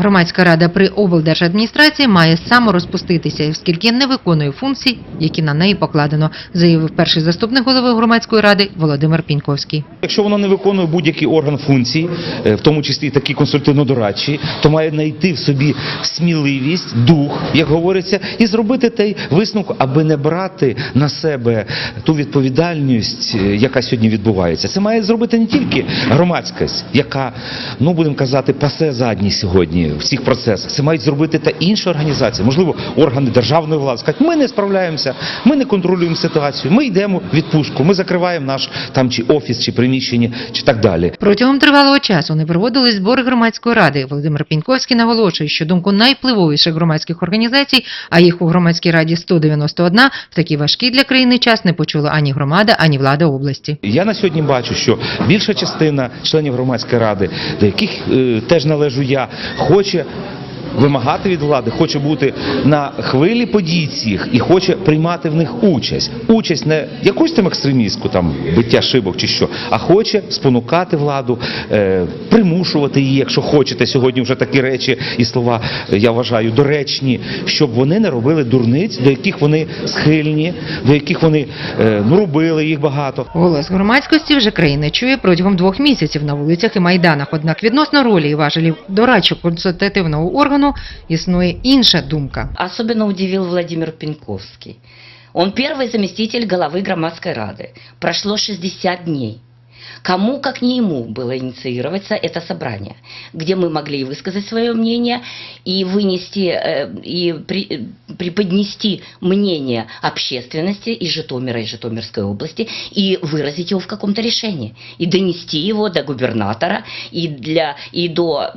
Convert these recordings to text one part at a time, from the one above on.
Громадська рада при облдержадміністрації має саморозпуститися, оскільки не виконує функцій, які на неї покладено, заявив перший заступник голови громадської ради Володимир Піньковський. Якщо воно не виконує будь-який орган функцій, е, в тому числі і такі консультативно-дорадчі, то має знайти в собі сміливість, дух, як говориться, і зробити той висновок, аби не брати на себе ту відповідальність, е, яка сьогодні відбувається. Це має зробити не тільки громадськість, яка, ну будемо казати, пасе задні сьогодні в цих процесах. Це мають зробити та інші організації, можливо, органи державної влади. Скажуть, ми не справляємося, ми не контролюємо ситуацію, ми йдемо в відпустку, ми закриваємо наш там чи офіс, чи приміщення, чи так далі. Протягом тривалого часу не проводились збори громадської ради. Володимир Піньковський наголошує, що думку найвпливовіших громадських організацій, а їх у громадській раді 191, в такий важкий для країни час не почула ані громада, ані влада області. Я на сьогодні бачу, що більша частина членів громадської ради, до яких е, теж належу я, хоче. Вимагати від влади, хоче бути на хвилі подій цих і хоче приймати в них участь. Участь не якусь там екстремістську, там биття шибок чи що, а хоче спонукати владу, е, примушувати її, якщо хочете. Сьогодні вже такі речі і слова е, я вважаю доречні, щоб вони не робили дурниць, до яких вони схильні, до яких вони е, ну робили їх багато. Голос громадськості вже країна чує протягом двох місяців на вулицях і майданах. Однак відносно ролі і важелів дорадчо консультативного органу існує інша думка. Особенно удивил Владимир Пеньковский. Он первый заместитель главы громадской рады. Прошло 60 дней. Кому, как не ему, было инициироваться это собрание, где мы могли высказать свое мнение и вынести, э, и при- э, преподнести мнение общественности из Житомира и Житомирской области и выразить его в каком-то решении, и донести его до губернатора и, для, и до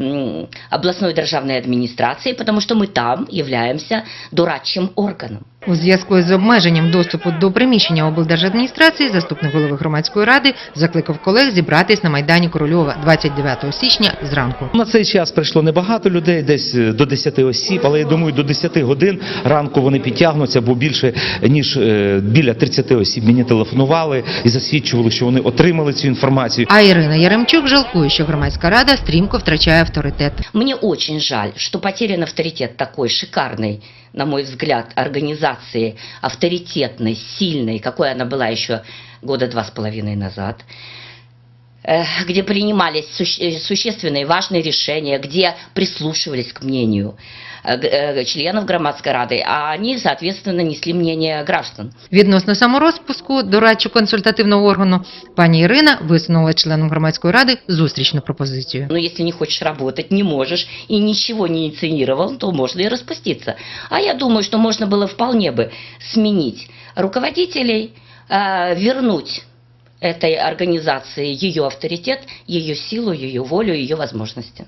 областной державной администрации, потому что мы там являемся дорадчим органом. У зв'язку з обмеженням доступу до приміщення облдержадміністрації заступник голови громадської ради закликав колег зібратись на майдані Корольова 29 січня зранку. На цей час прийшло небагато людей, десь до 10 осіб, але я думаю, до 10 годин ранку вони підтягнуться, бо більше ніж е, біля 30 осіб мені телефонували і засвідчували, що вони отримали цю інформацію. А Ірина Яремчук жалкує, що громадська рада стрімко втрачає авторитет. Мне очень жаль, что потерян авторитет такой шикарной, на мой взгляд, организации, авторитетной, сильной, какой она была еще года два с половиной назад, где принимались суще- э, существенные важные решения, где прислушивались к мнению э, г- э, членов громадской рады, а они, соответственно, несли мнение граждан. Відносно саморозпуску дорадчо-консультативного органу пані Ірина висунула членам громадської ради зустрічну пропозицію. Но если не хочешь работать, не можешь и ничего не инициировал, то можно и распуститься. А я думаю, что можно было вполне бы сменить руководителей, э, вернуть этой организации ее авторитет, ее силу, ее волю, ее возможности.